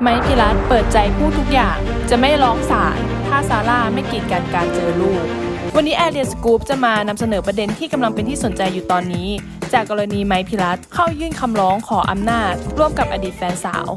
ไม้พิรัตเปิดใจพูดทุกอย่างจะไม่ร้องศาลถ้าซาร่าไม่กีดกันการเจอลูก วันนี้แอเรียสกูปจะมานำเสนอประเด็นที่กำลังเป็นที่สนใจอยู่ตอนนี้ จากกรณีไม้พิรัตเข้ายื่นคำร้องขออำนาจ ร่วมกับอดีตแฟนสาว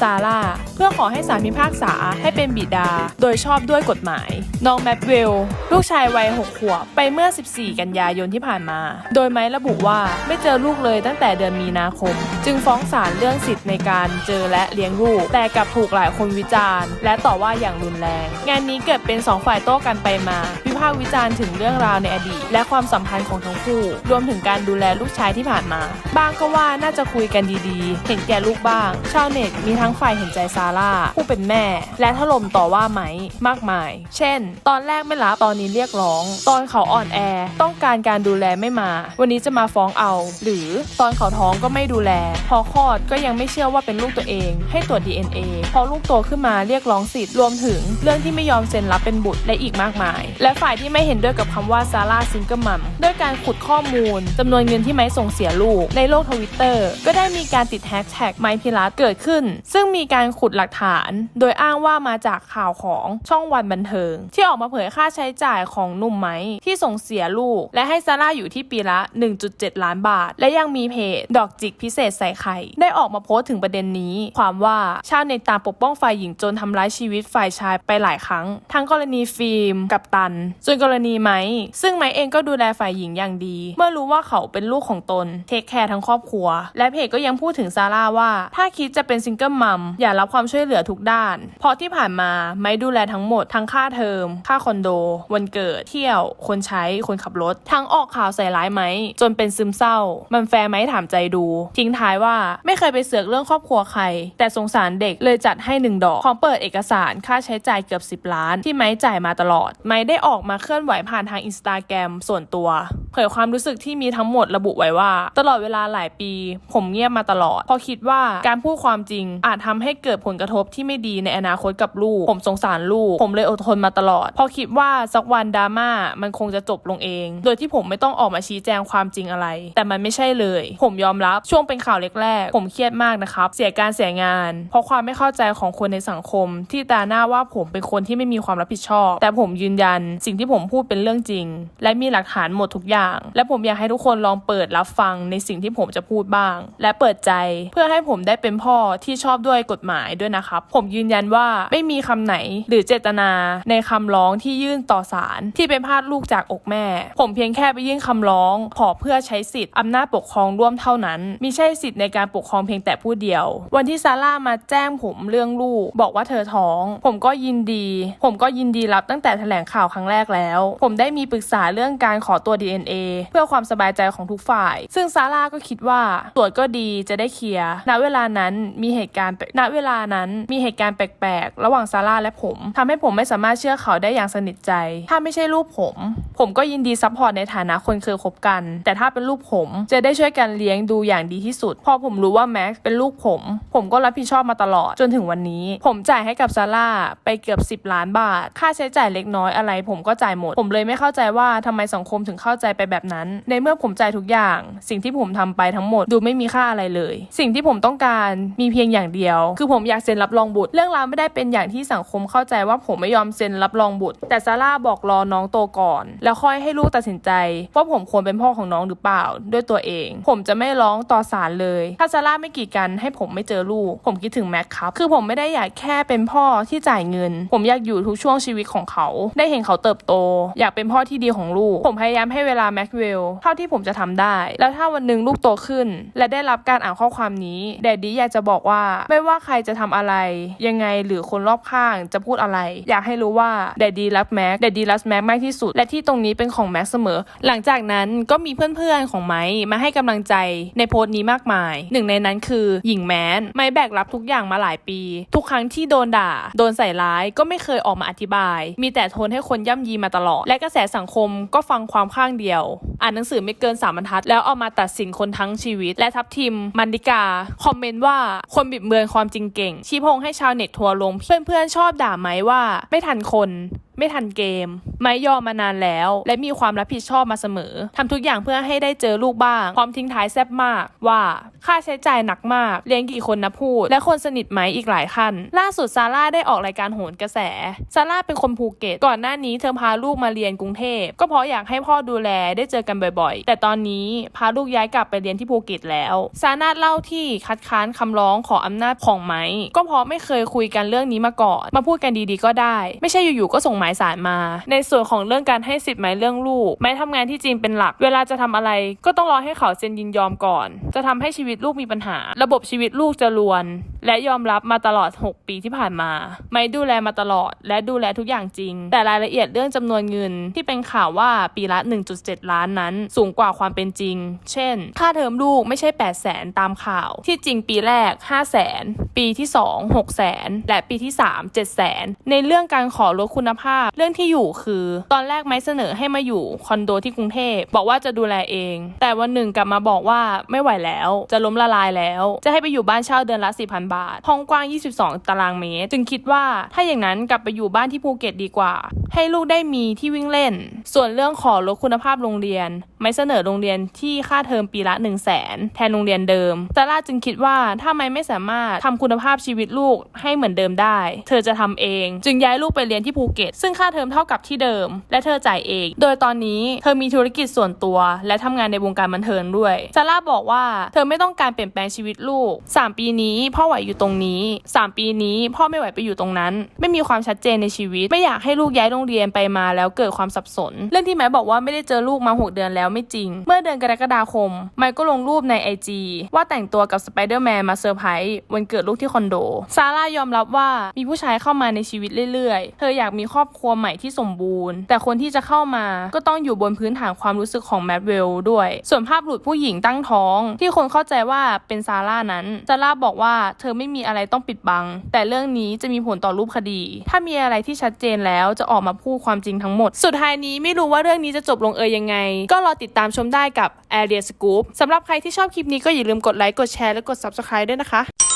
ซาร่าเพื่อขอให้ศาลพิพากษาให้เป็นบิดา โดยชอบด้วยกฎหมาย น้องแมทเวล ลูกชายวัย 6 ขวบ ไปเมื่อ 14 กันยายนที่ผ่านมา โดยไม้ระบุว่าไม่เจอลูกเลยตั้งแต่เดือนมีนาคม จึงฟ้องศาลเรื่องสิทธิ์ในการเจอและเลี้ยงลูก แต่กลับถูกหลายคนวิจารณ์ และต่อว่าอย่างรุนแรง งานนี้เกิดเป็น 2 ฝ่ายโต้กันไปมา พากษ์วิจารณ์ถึงเรื่องราวในอดีต และความสัมพันธ์ของทั้งคู่ รวมถึงการดูแลลูกชายที่ผ่านมาบางก็ว่าน่าจะคุยกันดีๆ เห็นแก่ลูกบ้าง ชาวเน็ตมีทั้งฝ่ายเห็นใจซาร่าผู้เป็นแม่ และถล่มต่อว่าไหมมากมาย เช่น ตอนแรกไม่รับตอนนี้เรียกร้อง ตอนเขาอ่อนแอ ต้องการการดูแลไม่มา วันนี้จะมาฟ้องเอา หรือตอนเขาท้องก็ไม่ดูแล พอคลอดก็ยังไม่เชื่อว่าเป็นลูกตัวเอง ให้ตรวจ DNA พอลูกโตขึ้นมาเรียกร้องสิทธิ์รวมถึง เรื่องที่ไม่ยอมเซ็นรับเป็นบุตรและอีกมากมาย และฝ่ายที่ไม่เห็นด้วยกับคำว่าซาร่าซิงเกิลมัมด้วยการขุดข้อมูลจำนวนเงินที่ไม้ส่งเสียลูก ในโลกทวิตเตอร์ก็ได้มีการติดแฮชแท็กไมพิรัตเกิดขึ้น ซึ่งมีการขุดหลักฐาน โดยอ้างว่ามาจากข่าวของช่องวันบันเทิง ที่ออกมาเผยค่าใช้จ่ายของหนุ่มไม้ที่ส่งเสียลูก และให้ซาร่าอยู่ที่ปีละ 1.7 ล้านบาท และยังมีเพจดอกจิกพิเศษใส่ไข่ได้ออกมาโพสต์ถึงประเด็นนี้ ความว่าชาวเน็ตตามปกป้องฝ่ายหญิงจนทำร้ายชีวิตฝ่ายชายไปหลายครั้ง ทั้งกรณีฟิล์มกับตันส่วนกรณีไม้ซึ่งไม้เองก็ดูแลฝ่ายหญิงอย่างดี เมื่อรู้ว่าเขาเป็นลูกของตน เทคแคร์ทั้งครอบครัว และเพจก็ยังพูดถึงซาร่าว่า ถ้าคิดจะเป็นซิงเกิลมัมอย่ารับความช่วยเหลือทุกด้าน เพราะที่ผ่านมาไม้ดูแลทั้งหมด ทั้งค่าเทอม ค่าคอนโด วันเกิด เที่ยว คนใช้ คนขับรถ ทั้งออกข่าวใส่ร้ายไหมจนเป็นซึมเศร้า มันแฟร์ไหมถามใจดู ทิ้งท้ายว่าไม่เคยไปเสือกเรื่องครอบครัวใคร แต่สงสารเด็กเลยจัดให้หนึ่งดอกพร้อมเปิดเอกสารค่าใช้จ่ายเกือบ 10 ล้าน ที่ไม้จ่ายมาตลอด ไม้ได้ออกมาเคลื่อนไหวผ่านทางอินสตาแกรมส่วนตัว เผยความรู้สึกที่มีทั้งหมดระบุไว้ว่า ตลอดเวลาหลายปี ผมเงียบมาตลอดเพราะคิดว่าการพูดความจริงอาจทำให้เกิดผลกระทบที่ไม่ดีในอนาคตกับลูก ผมสงสารลูก ผมเลยอดทนมาตลอดเพราะคิดว่าสักวันดราม่ามันคงจะจบลงเอง โดยที่ผมไม่ต้องออกมาชี้แจงความจริงอะไร แต่มันไม่ใช่เลย ผมยอมรับช่วงเป็นข่าวแรกๆผมเครียดมากนะครับ เสียการเสียงาน เพราะความไม่เข้าใจของคนในสังคม ที่ตาหน้าว่าผมเป็นคนที่ไม่มีความรับผิดชอบ แต่ผมยืนยันสิ่งที่ผมพูดเป็นเรื่องจริง และมีหลักฐานหมดทุกอย่าง และผมอยากให้ทุกคนลองเปิดรับฟังในสิ่งที่ผมจะพูดบ้าง และเปิดใจเพื่อให้ผมได้เป็นพ่อที่ชอบด้วยกฎหมายด้วยนะครับ ผมยืนยันว่าไม่มีคำไหนหรือเจตนาในคำร้องที่ยื่นต่อศาลที่เป็นพาดลูกจากอกแม่ ผมเพียงแค่ไปยื่นคำร้องขอเพื่อใช้สิทธิ์อำนาจปกครองร่วมเท่านั้นมิใช่สิทธิ์ในการปกครองเพียงแต่ผู้เดียว วันที่ซาร่ามาแจ้งผมเรื่องลูก บอกว่าเธอท้อง ผมก็ยินดี ผมก็ยินดีรับตั้งแต่แถลงข่าวครั้งแรกแล้ว ผมได้มีปรึกษาเรื่องการขอตัว DNA เพื่อความสบายใจของทุกฝ่าย ซึ่งซาร่าก็คิดว่าตรวจก็ดีจะได้เคลียร์ณเวลานั้นมีเหตุการณ์ณเวลานั้นมีเหตุการณ์แปลกๆ ระหว่างซาร่าและผมทำให้ผมไม่สามารถเชื่อเขาได้อย่างสนิทใจ ถ้าไม่ใช่รูปผม ผมก็ยินดีซัพพอร์ตในฐานะคนเคยคบกัน แต่ถ้าเป็นลูกผมจะได้ช่วยกันเลี้ยงดูอย่างดีที่สุด พอผมรู้ว่าแม็กซ์เป็นลูกผม ผมก็รับผิดชอบมาตลอดจนถึงวันนี้ ผมจ่ายให้กับซาร่าไปเกือบ 10 ล้านบาท ค่าใช้จ่ายเล็กน้อยอะไร ผมก็จ่ายหมด ผมเลยไม่เข้าใจว่าทำไมสังคมถึงเข้าใจไปแบบนั้น ในเมื่อผมจ่ายทุกอย่าง สิ่งที่ผมทำไปทั้งหมดดูไม่มีค่าอะไรเลย สิ่งที่ผมต้องการมีเพียงอย่างเดียว คือผมอยากเซ็นรับรองบุตร เรื่องราวไม่ได้เป็นอย่างที่สังคมเข้าใจว่าผมไม่ยอมเซ็นรับรองบุตร แต่ซาร่าบอกรอน้องโตก่อน แล้วค่อยให้ลูกตัดสินใจว่าผมควรเป็นพ่อของน้องหรือเปล่า ด้วยตัวเอง ผมจะไม่ร้องต่อศาลเลย ถ้าซาร่าไม่กีดกันให้ผมไม่เจอลูก ผมคิดถึงแม็กครับ คือผมไม่ได้อยากแค่เป็นพ่อที่จ่ายเงิน ผมอยากอยู่ทุกช่วงชีวิตของเขา ได้เห็นเขาเติบโต อยากเป็นพ่อที่ดีของลูก ผมพยายามให้เวลาแม็กเวลเท่าที่ผมจะทำได้ แล้วถ้าวันหนึ่งลูกโตขึ้น และได้รับการอ่านข้อความนี้แดดดี้อยากจะบอกว่าไม่ว่าใครจะทำอะไร ยังไงหรือคนรอบข้างจะพูดอะไร อยากให้รู้ว่าแดดดี้รักแม็กแดดดี้รักแม็กมากที่สุด และที่ตรงนี้เป็นของแม็กเสมอ หลังจากนั้นก็มีเพื่อนๆของไม้มาให้กำลังใจในโพสต์นี้มากมาย หนึ่งในนั้นคือหญิงแมนไม้แบกรับทุกอย่างมาหลายปี ทุกครั้งที่โดนด่า โดนใส่ร้ายก็ไม่เคยออกมาอธิบาย มีแต่ทนให้คนย่ำยีมาตลอด และกระแสสังคมก็ฟังความข้างเดียว อ่านหนังสือไม่เกินสามบรรทัด แล้วเอามาตัดสินคนทั้งชีวิต และทับทิมมันดิกา คอมเมนต์ว่าคนบิดเบือนความจริงเก่ง ชี้พงให้ชาวเน็ตทัวลง เพื่อนๆชอบด่าไหมว่า ไม่ทันคนไม่ทันเกม ไม่ยอมมานานแล้ว และมีความรับผิดชอบมาเสมอทำทุกอย่างเพื่อให้ได้เจอลูกบ้าง พร้อมทิ้งท้ายแซ่บมากว่าค่าใช้จ่ายหนักมาก เลี้ยงกี่คนนะพูด และคนสนิทไหมอีกหลายขั้น ล่าสุดซาร่าได้ออกรายการโหนกระแส ซาร่าเป็นคนภูเก็ต ก่อนหน้านี้เธอพาลูกมาเรียนกรุงเทพ ก็เพราะอยากให้พ่อดูแลได้เจอกันบ่อยๆ แต่ตอนนี้พาลูกย้ายกลับไปเรียนที่ภูเก็ตแล้วซานาเล่าที่คัดค้านคำร้องขออำนาจของไม้ก็เพราะไม่เคยคุยกันเรื่องนี้มาก่อน มาพูดกันดีๆก็ได้ ไม่ใช่อยู่ๆก็ส่งหมายสารมา ในส่วนของเรื่องการให้สิทธิ์ไม้เรื่องลูกไม้ทำงานที่จีนเป็นหลัก เวลาจะทำอะไรก็ต้องรอให้เขาเซ็นยินยอมก่อน จะทำให้ชีวิตลูกมีปัญหา ระบบชีวิตลูกจะรวน และยอมรับมาตลอด 6 ปีที่ผ่านมา ไม่ดูแลมาตลอด และดูแลทุกอย่างจริง แต่รายละเอียดเรื่องจำนวนเงินที่เป็นข่าวว่าปีละ 1.7 ล้านนั้น สูงกว่าความเป็นจริง เช่น ค่าเทอมลูกไม่ใช่ 8 0 0แสนตามข่าว ที่จริงปีแรก 5 0 0แสนปีที่ 2 6 0แสนและปีที่ 3 7 0 0แสนในเรื่องการขอลดคุณภาพ เรื่องที่อยู่คือ ตอนแรกไม่เสนอให้มาอยู่คอนโดที่กรุงเทพบอกว่าจะดูแลเอง แต่วันหนึ่งกลับมาบอกว่าไม่ไหวแล้ว จะล้มละลายแล้ว จะให้ไปอยู่บ้านเช่าเดือนละ4,000บาท ห้องกว้าง 22 ตารางเมตร จึงคิดว่าถ้าอย่างนั้นกลับไปอยู่บ้านที่ภูเก็ตดีกว่า ให้ลูกได้มีที่วิ่งเล่น ส่วนเรื่องขอลดคุณภาพโรงเรียน ไม่เสนอโรงเรียนที่ค่าเทอมปีละ 1 0 0 0 0แสนแทนโรงเรียนเดิมซาร่าจึงคิดว่าถ้าไม่ไม่สามารถทำคุณภาพชีวิตลูกให้เหมือนเดิมได้ เธอจะทำเอง จึงย้ายลูกไปเรียนที่ภูเก็ต ซึ่งค่าเทอมเท่ากับที่เดิม และเธอจ่ายเอง โดยตอนนี้เธอมีธุรกิจส่วนตัว และทำงานในวงการบันเทิงด้วยซาร่าบอกว่าเธอไม่ต้องการเปลี่ยนแปลงชีวิตลูก 3 ปีนี้พ่อไหวอยู่ตรงนี้ 3 ปีนี้พ่อไม่ไหวไปอยู่ตรงนั้น ไม่มีความชัดเจนในชีวิต ไม่อยากให้ลูกย้ายโรงเรียนไปมาแล้วเกิดความสับสน เรื่องที่แม่บอกว่าไม่ได้เจอลูกมาหกเดือนแล้วไม่จริง เมื่อเดือนกรกฎาคม ไมค์ก็ลงรูปในไอจีว่าแต่งตัวกับสไปเดอร์แมนมาเซอร์ไพรส์วันเกิดลูกที่คอนโด ซาร่ายอมรับว่ามีผู้ชายเข้ามาในชีวิตเรื่อยๆ เธออยากมีครอบครัวใหม่ที่สมบูรณ์ แต่คนที่จะเข้ามาก็ต้องอยู่บนพื้นฐานความรู้สึกของแมดเวลด้วย ส่วนภาพหลุดผู้หญิงตั้งท้อง ที่คนเข้าใจว่าเป็นซาร่านั้น ซาร่าบอกว่าเธอไม่มีอะไรต้องปิดบัง แต่เรื่องนี้จะมีผลต่อรูปคดี ถ้ามีอะไรที่ชัดเจนแล้วจะออกมาพูดความจริงทั้งหมด สุดท้ายนี้ไม่รู้ว่าเรื่องนี้จะจบลงเอยยังไง ก็รอติดตามชมได้กับ Area Scoop สำหรับใครที่ชอบคลิปนี้ก็อย่าลืมกดไลค์กดแชร์และกด Subscribe ด้วยนะคะ